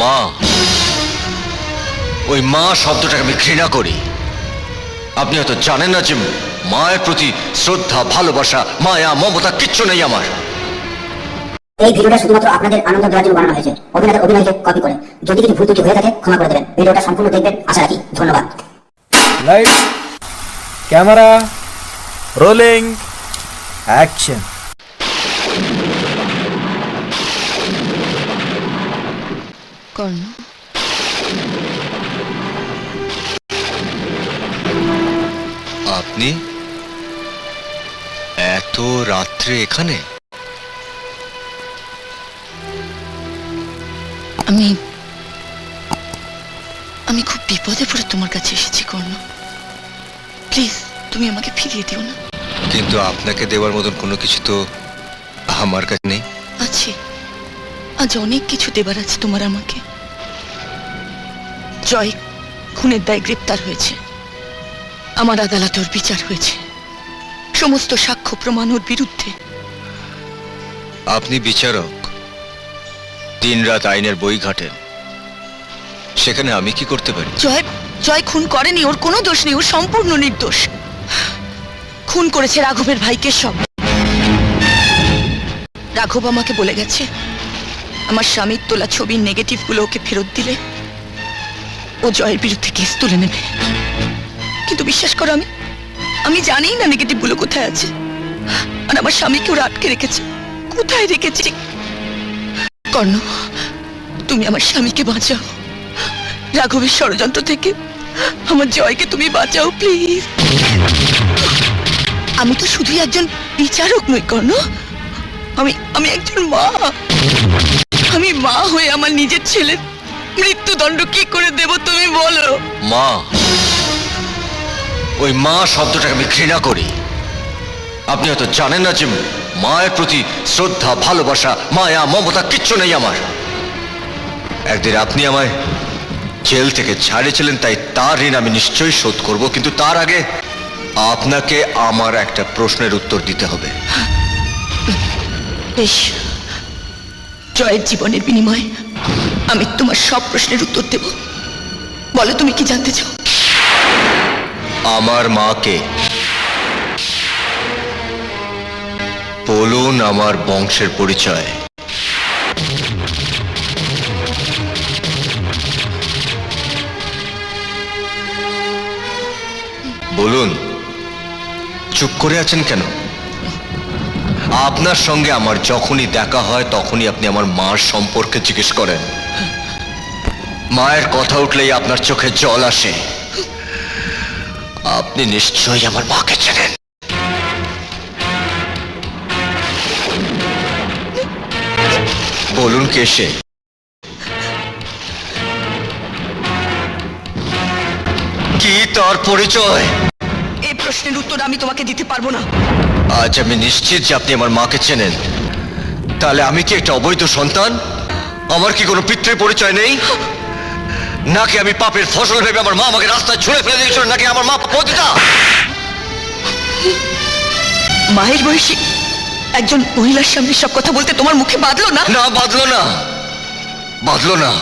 মা ওই মা শব্দটাকে আমি ঘৃণা করি। আপনি হয়তো জানেন না যে মায়ের প্রতি শ্রদ্ধা ভালোবাসা মায়া মমতা কিচ্ছু নেই আমার। এই ভিডিওটা শুধুমাত্র আপনাদের আনন্দ দেওয়ার জন্য বানানো হয়েছে। অভিনেতা অভিনয়কে কপি করে। যদি কিছু ভুল ত্রুটি হয়ে থাকে ক্ষমা করে দেবেন। ভিডিওটা সম্পূর্ণ দেখবেন। আশা রাখি ধন্যবাদ। Light camera rolling action Karna আপনি এত রাত্রে এখানে? আমি আমি খুব বিপদে পড়ে তোমার কাছে এসেছি কর্ণ। প্লিজ তুমি আমাকে ফিরিয়ে দিও না। কিন্তু আপনাকে দেওয়ার মতন কোনো কিছু তো আমার কাছে নেই। আছে। আজ অনেক কিছু দেবার আছে তোমার আমাকে। জয় খুনের দায় গ্রেপ্তার হয়েছে। আমার আদালতে ওর বিচার হয়েছে। সমস্ত সাক্ষ্য প্রমাণ ওর বিরুদ্ধে। আপনি বিচারক দিনরাত আইনের বই ঘাটেন। সেখানে আমি কি করতে পারি? জয় জয় খুন করেনি ওর কোনো দোষ নেই ওর সম্পূর্ণ নির্দোষ। খুন করেছে রাঘবের ভাইকে সব। রাঘব আমাকে বলে গেছে আমার স্বামীর তোলা ছবির নেগেটিভগুলো ওকে ফেরত দিলে ও জয়ের বিরুদ্ধে কেস তুলে নেবে। কিন্তু বিশ্বাস করো আমি আমি জানি না নেগেটিভগুলো কোথায় আছে। আর আমার স্বামীকে ওরা আটকে রেখেছে। কোথায় রেখেছে? কর্ণ, তুমি আমার স্বামীকে বাঁচাও। রাঘবের ষড়যন্ত্র থেকে আমার জয়কে তুমি বাঁচাও প্লিজ আমি তো শুধুই একজন বিচারক নই, কর্ণ। আমি আমি একজন মা। আমি মা হয়ে আমার নিজের ছেলের মৃত্যুদণ্ড কি করে দেব তুমি বলো? মা ওই মা শব্দটাকে আমি ঘৃণা করি। আপনি হয়তো জানেন না যে মায়ের প্রতি শ্রদ্ধা ভালোবাসা মায়া মমতা কিচ্ছু নেই আমার। একদিন আপনি আমায় জেল থেকে ছাড়িয়েছিলেন তাই তার ঋণ আমি নিশ্চয়ই শোধ করব কিন্তু তার আগে আপনাকে আমার একটা প্রশ্নের উত্তর দিতে হবে। বেশ। জয়ের জীবনের বিনিময়ে আমি তোমার সব প্রশ্নের উত্তর দেব। বলো, তুমি কি জানতে চাও? আমার মাকে বলুন আমার বংশের পরিচয়। বলুন, চুপ করে আছেন কেন? আপনার সঙ্গে আমার যখনই দেখা হয়, তখনই আপনি আমার মার সম্পর্কে জিজ্ঞেস করেন। মায়ের কথা উঠলেই আপনার চোখে জল আসে। আপনি নিশ্চয়ই আমার মাকে চেনেন। বলুন কে সে? কি তার পরিচয়? এই প্রশ্নের উত্তর আমি তোমাকে দিতে পারব না। আজ আমি নিশ্চিত যে আপনি আমার মাকে চেনেন। তাহলে আমি কি একটা অবৈধ সন্তান? আমার কি কোনো পিতৃ পরিচয় নেই? নাকি আমি পাপের ফসল ভেবে আমার মা আমাকে রাস্তায় ছুঁড়ে ফেলে দিয়েছিল নাকি আমার মা পতিতা মায়ের বয়সী একজন মহিলার সামনে সব কথা বলতে তোমার মুখে বাঁধলো না? না বাঁধলো না। বাঁধলো না।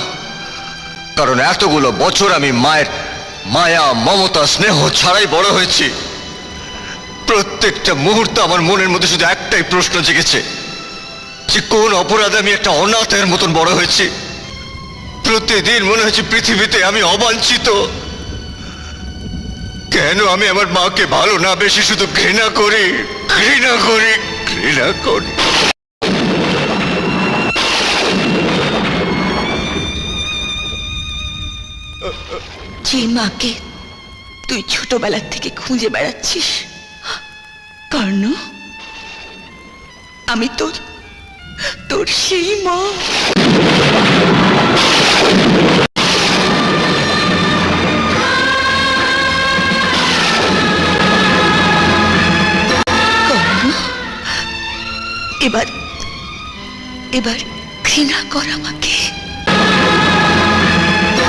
কারণ এতগুলো বছর আমি মায়ের মায়া মমতা স্নেহ ছাড়াই বড় হয়েছি। প্রত্যেকটা মুহূর্ত আমার মনের মধ্যে শুধু একটাই প্রশ্ন জেগেছে যে কোন অপরাধে আমি একটা অনাথের মতন বড় হয়েছি? প্রতিদিন মনে হচ্ছে পৃথিবীতে আমি অবাঞ্ছিত। কেন আমি আমার মাকে ভালো না বেশি শুধু ঘৃণা করি ঘৃণা করি ঘৃণা করি? যে মাকে তুই ছোটবেলার থেকে খুঁজে বেড়াচ্ছিস কর্ণ আমি তোর তোর সেই মা। এবার এবার ঘৃণা কর আমাকে।